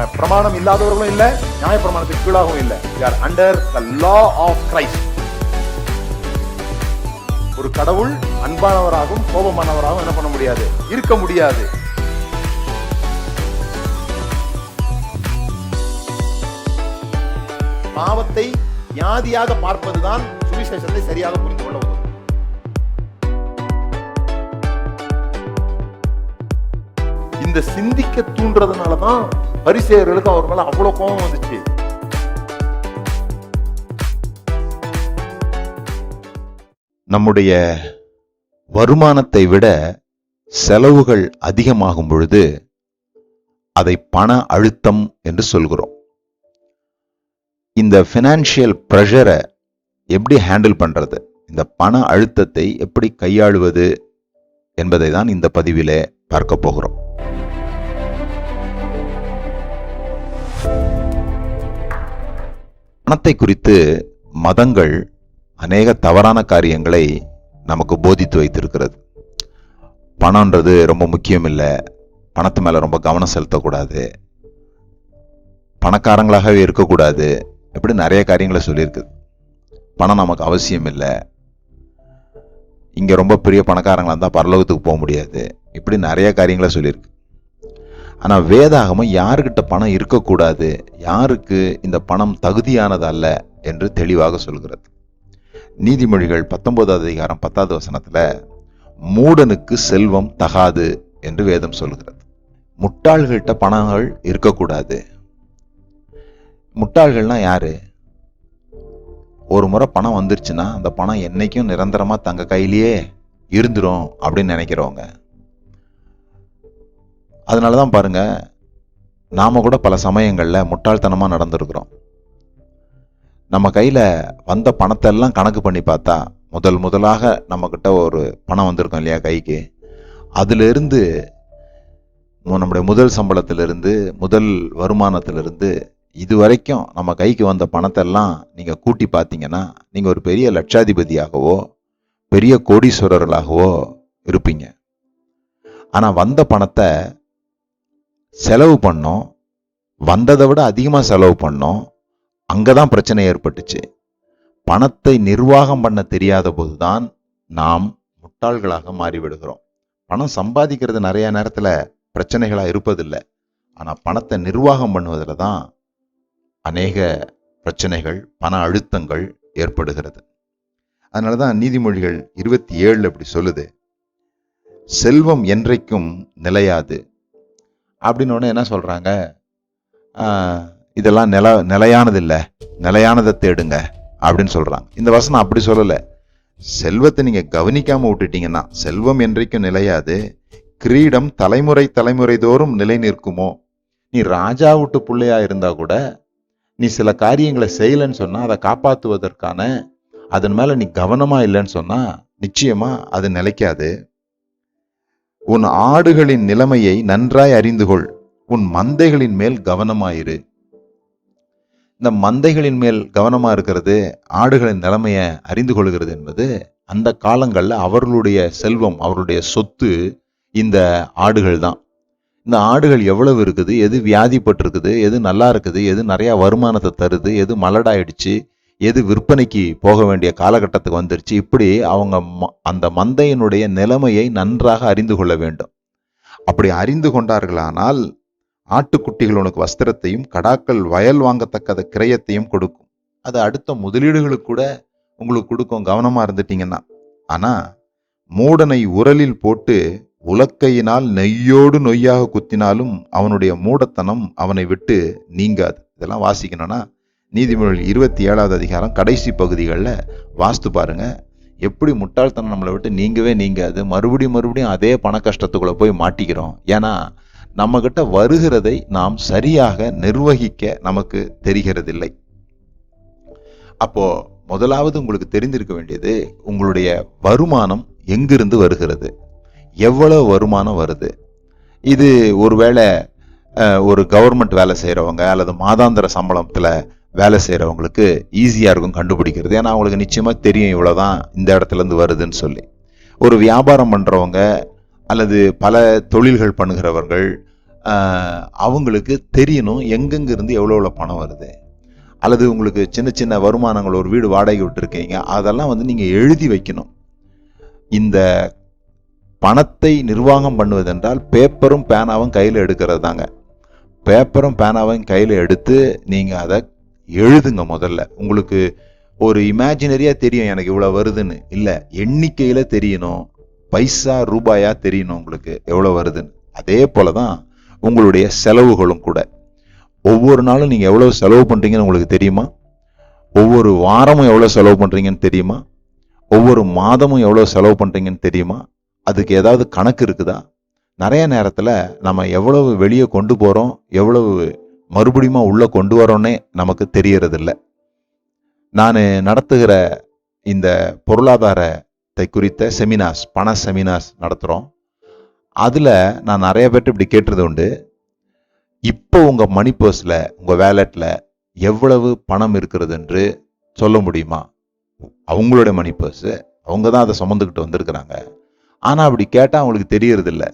ம- பிரமாணம் இல்லாதவர்களும் இல்ல நியாய பிரமாணத்துக்கு கீழாகவும் இல்ல. Or under the law of Christ ஒரு கடவுள் அன்பானவராகவும் கோபமானவராகவும் என்ன பண்ண முடியாது? இருக்க முடியாது. பாவத்தை வியாதியாக பார்ப்பதுதான் சுவிசேஷத்தை சரியாக புரிந்து கொள்ள உதவும். இந்த சிந்திக்க தூண்டுறதுனாலதான் பரிசேயர்களுக்கு அவர் மேல அவ்வளவு கோபம் வந்துச்சு. நம்முடைய வருமானத்தை விட செலவுகள் அதிகமாகும் பொழுது அதை பண அழுத்தம் என்று சொல்கிறோம். இந்த ஃபினான்ஷியல் ப்ரெஷரை எப்படி ஹேண்டில் பண்றது? இந்த பண அழுத்தத்தை எப்படி கையாளுவது என்பதை தான் இந்த பதிவிலே பார்க்க போகிறோம். பணத்தை குறித்து மதங்கள் அநேக தவறான காரியங்களை நமக்கு போதித்து வைத்திருக்கிறது. பணம்ன்றது ரொம்ப முக்கியம் இல்லை பணத்து மேல ரொம்ப கவனம் செலுத்தக்கூடாது. பணக்காரங்களாகவே இருக்கக்கூடாது. இப்படி நிறைய காரியங்களை சொல்லியிருக்குது பணம் நமக்கு அவசியம் இல்லை இங்க ரொம்ப பெரிய பணக்காரங்களா இருந்தால் பரலோகத்துக்கு போக முடியாது. இப்படி நிறைய காரியங்களை சொல்லியிருக்கு. ஆனால் வேதாகமம் யாருக்கிட்ட பணம் இருக்கக்கூடாது? யாருக்கு இந்த பணம் தகுதியானது அல்ல என்று தெளிவாக சொல்கிறது. நீதிமொழிகள் பத்தொன்பதாவது அதிகாரம் பத்தாவது வசனத்தில் மூடனுக்கு செல்வம் தகாது என்று வேதம் சொல்கிறது. முட்டாள்கள்கிட்ட பணங்கள் இருக்கக்கூடாது. முட்டாள்கள்னா யாரு? ஒரு முறை பணம் வந்துருச்சுன்னா அந்த பணம் என்னைக்கும் நிரந்தரமாக தங்க கையிலேயே இருந்துரும் அப்படின்னு நினைக்கிறவங்க. அதனால தான் பாருங்க நாம் கூட பல சமயங்களில் முட்டாள்தனமாக நடந்திருக்கிறோம். நம்ம கையில் வந்த பணத்தை எல்லாம் கணக்கு பண்ணி பார்த்தா முதல் முதலாக நம்மக்கிட்ட ஒரு பணம் வந்திருக்கும் இல்லையா கைக்கு? அதிலிருந்து நம்முடைய முதல் சம்பளத்திலிருந்து முதல் வருமானத்திலிருந்து இது வரைக்கும் நம்ம கைக்கு வந்த பணத்தை எல்லாம் கூட்டி பார்த்தீங்கன்னா நீங்கள் ஒரு பெரிய லட்சாதிபதியாகவோ பெரிய கோடீஸ்வரர்களாகவோ இருப்பீங்க. ஆனால் வந்த பணத்தை செலவு பண்ணோம். வந்ததை விட அதிகமாக செலவு பண்ணோம். அங்கே தான் பிரச்சனை ஏற்பட்டுச்சு. பணத்தை நிர்வாகம் பண்ண தெரியாத போது தான் நாம் முட்டாள்களாக மாறிவிடுகிறோம். பணம் சம்பாதிக்கிறது நிறைய நேரத்தில் பிரச்சனைகளாக இருப்பதில்லை. ஆனால் பணத்தை நிர்வாகம் பண்ணுவதில் தான் அநேக பிரச்சனைகள் பண அழுத்தங்கள் ஏற்படுகிறது. அதனால தான் நீதிமொழிகள் இருபத்தி ஏழு இப்படி சொல்லுது. செல்வம் என்றைக்கும் நிலையாது. அப்படின்னு என்ன சொல்கிறாங்க இதெல்லாம் நில நிலையானதில்லை. நிலையானதை தேடுங்க. அப்படின்னு சொல்கிறாங்க இந்த வசனம் அப்படி சொல்லலை. செல்வத்தை நீங்கள் கவனிக்காமல் விட்டுட்டீங்கன்னா செல்வம் என்றைக்கும் நிலையாது. கிரீடம் தலைமுறை தலைமுறை தோறும் நிலை நிற்குமோ? நீ ராஜா விட்டு பிள்ளையா இருந்தால் கூட நீ சில காரியங்களை செய்யலைன்னு சொன்னால் அதை காப்பாற்றுவதற்கான அதன் மேலே நீ கவனமாக இல்லைன்னு சொன்னால் நிச்சயமாக அது நிலைக்காது. உன் ஆடுகளின் நிலைமையை நன்றாய் அறிந்து கொள் உன் மந்தைகளின் மேல் கவனமாயிரு. இந்த மந்தைகளின் மேல் கவனமா இருக்கிறது ஆடுகளின் நிலைமையை அறிந்து கொள்கிறது என்பது அந்த காலங்கள்ல அவர்களுடைய செல்வம் அவருடைய சொத்து இந்த ஆடுகள் தான். இந்த ஆடுகள் எவ்வளவு இருக்குது எது வியாதிப்பட்டிருக்குது எது நல்லா இருக்குது எது நிறைய வருமானத்தை தருது எது மலடாயிடுச்சு எது விற்பனைக்கு போக வேண்டிய காலகட்டத்துக்கு வந்துருச்சு இப்படி அவங்க ம- அந்த மந்தையினுடைய நிலைமையை நன்றாக அறிந்து கொள்ள வேண்டும். அப்படி அறிந்து கொண்டார்களானால் ஆட்டுக்குட்டிகள் உனக்கு வஸ்திரத்தையும் கடாக்கள் வயல் வாங்கத்தக்கத கிரயத்தையும் கொடுக்கும். அது அடுத்த முதலீடுகளுக்கு கூட உங்களுக்கு கொடுக்கும் கவனமாக இருந்துட்டீங்கன்னா. ஆனால் மூடனை உரலில் போட்டு உலக்கையினால் நெய்யோடு நொய்யாக குத்தினாலும் அவனுடைய மூடத்தனம் அவனை விட்டு நீங்காது. இதெல்லாம் வாசிக்கணும்னா நீதிமொழி இருபத்தி ஏழாவது அதிகாரம் கடைசி பகுதிகளில் வாஸ்து பாருங்க. எப்படி முட்டாள்தனம் நம்மளை விட்டு நீங்கவே நீங்காது. மறுபடியும் மறுபடியும் அதே பண கஷ்டத்துக்குள்ளே போய் மாட்டிக்கிறோம். ஏன்னா நம்மக்கிட்ட வருகிறதை நாம் சரியாக நிர்வகிக்க நமக்கு தெரிகிறதில்லை. அப்போது முதலாவது உங்களுக்கு தெரிந்திருக்க வேண்டியது உங்களுடைய வருமானம் எங்கிருந்து வருகிறது? எவ்வளவு வருமானம் வருது? இது ஒருவேளை ஒரு கவர்மெண்ட் வேலை செய்கிறவங்க அல்லது மாதாந்திர சம்பளத்தில் வேலை செய்கிறவங்களுக்கு ஈஸியாக இருக்கும் கண்டுபிடிக்கிறது. ஏன்னா அவங்களுக்கு நிச்சயமாக தெரியும் இவ்வளோதான் இந்த இடத்துல இருந்து வருதுன்னு சொல்லி. ஒரு வியாபாரம் பண்ணுறவங்க அல்லது பல தொழில்கள் பண்ணுகிறவர்கள் அவங்களுக்கு தெரியணும் எங்கெங்கேருந்து எவ்வளோ எவ்வளோ பணம் வருது. அல்லது உங்களுக்கு சின்ன சின்ன வருமானங்கள் ஒரு வீடு வாடகை விட்டுருக்கீங்க அதெல்லாம் வந்து நீங்கள் எழுதி வைக்கணும். இந்த பணத்தை நிர்வாகம் பண்ணுவதென்றால் பேப்பரும் பேனாவும் கையில் எடுக்கிறது தாங்க பேப்பரும் பேனாவும் கையில் எடுத்து நீங்கள் அதை எழுதுங்க முதல்ல. உங்களுக்கு ஒரு இமேஜினரியாக தெரியும் எனக்கு இவ்வளோ வருதுன்னு. இல்லை எண்ணிக்கையில் தெரியணும். பைசா ரூபாயாக தெரியணும் உங்களுக்கு எவ்வளோ வருதுன்னு. அதே போல தான் உங்களுடைய செலவுகளும் கூட. ஒவ்வொரு நாளும் நீங்கள் எவ்வளோ செலவு பண்ணுறீங்கன்னு உங்களுக்கு தெரியுமா? ஒவ்வொரு வாரமும் எவ்வளோ செலவு பண்ணுறீங்கன்னு தெரியுமா? ஒவ்வொரு மாதமும் எவ்வளோ செலவு பண்ணுறீங்கன்னு தெரியுமா? அதுக்கு ஏதாவது கணக்கு இருக்குதா? நிறைய நேரத்தில் நம்ம எவ்வளவு வெளியே கொண்டு போகிறோம் எவ்வளவு மறுபடியும் உள்ளே கொண்டு வரோன்னே நமக்கு தெரியறதில்ல. நான் நடத்துகிற இந்த பொருளாதாரத்தை குறித்த செமினார்ஸ் பண செமினார்ஸ் நடத்துகிறோம் அதில் நான் நிறைய பேர்ட்டு இப்படி கேட்டது உண்டு. இப்போ உங்கள் மணி பர்ஸில் உங்கள் வேலெட்டில் எவ்வளவு பணம் இருக்கிறது என்று சொல்ல முடியுமா? அவங்களுடைய மணி பர்ஸு அவங்க தான் அதை சுமந்துக்கிட்டு வந்திருக்கிறாங்க. ஆனால் அப்படி கேட்டால் அவங்களுக்கு தெரியறதில்ல.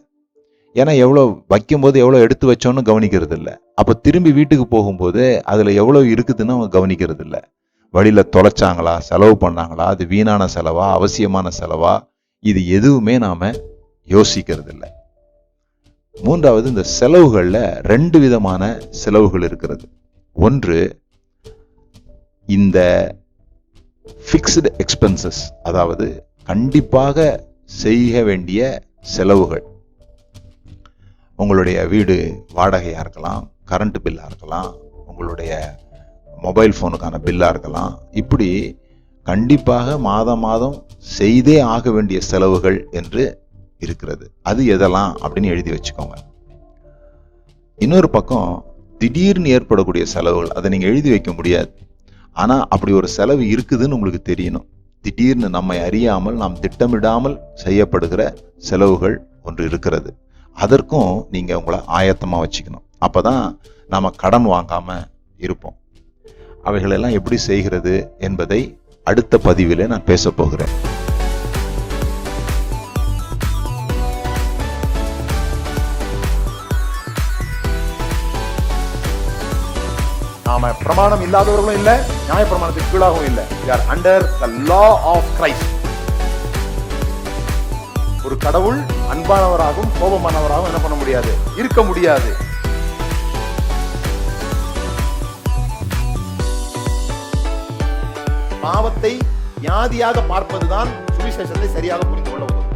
ஏன்னா எவ்வளோ வைக்கும்போது எவ்வளோ எடுத்து வச்சோன்னு கவனிக்கிறது இல்லை அப்போ திரும்பி வீட்டுக்கு போகும்போது அதில் எவ்வளோ இருக்குதுன்னு அவங்க கவனிக்கிறது இல்லை வழியில் தொலைச்சாங்களா செலவு பண்ணாங்களா அது வீணான செலவா அவசியமான செலவா இது எதுவுமே நாம் யோசிக்கிறது இல்லை மூன்றாவது இந்த செலவுகளில் ரெண்டு விதமான செலவுகள் இருக்கிறது. ஒன்று இந்த ஃபிக்ஸ்டு எக்ஸ்பென்சஸ் அதாவது கண்டிப்பாக செய்ய வேண்டிய செலவுகள். உங்களுடைய வீடு வாடகையாக இருக்கலாம் கரண்ட் பில்லாக இருக்கலாம் உங்களுடைய மொபைல் ஃபோனுக்கான பில்லாக இருக்கலாம். இப்படி கண்டிப்பாக மாதம் மாதம் செய்தே ஆக வேண்டிய செலவுகள் என்று இருக்கிறது. அது எதெல்லாம் அப்படின்னு எழுதி வச்சுக்கோங்க. இன்னொரு பக்கம் திடீர்னு ஏற்படக்கூடிய செலவுகள் அதை நீங்கள் எழுதி வைக்க முடியாது. ஆனால் அப்படி ஒரு செலவு இருக்குதுன்னு உங்களுக்கு தெரியணும். திடீர்னு நம்மை அறியாமல் நாம் திட்டமிடாமல் செய்யப்படுகிற செலவுகள் ஒன்று இருக்கிறது. அதற்கும் நீங்கள் உங்களை ஆயத்தமாக வச்சுக்கணும். அப்போ தான் நாம் கடன் வாங்காமல் இருப்போம். அவைகளெல்லாம் எப்படி செய்கிறது என்பதை அடுத்த பதிவில் நான் பேசப் போகிறேன். நாம பிரமாணம் இல்லாதவர்களும் இல்லை நியாய பிரமாணத்துக்கு கீழாகவும் இல்லை. Under the law of law ஒரு கடவுள் அன்பானவராகவும் கோபமானவராகவும் என்ன பண்ண முடியாது? இருக்க முடியாது. பாவத்தை வியாதியாக பார்ப்பதுதான் சுவிசேஷத்தை சரியாக புரிந்து கொள்ள உதவும்.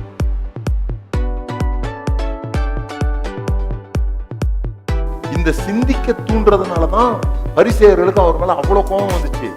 இந்த சிந்திக்க தூண்டுறதுனால தான் பரிசேயர்களுக்கு அவர் மேல அவ்வளவு கோபம் வந்துச்சு.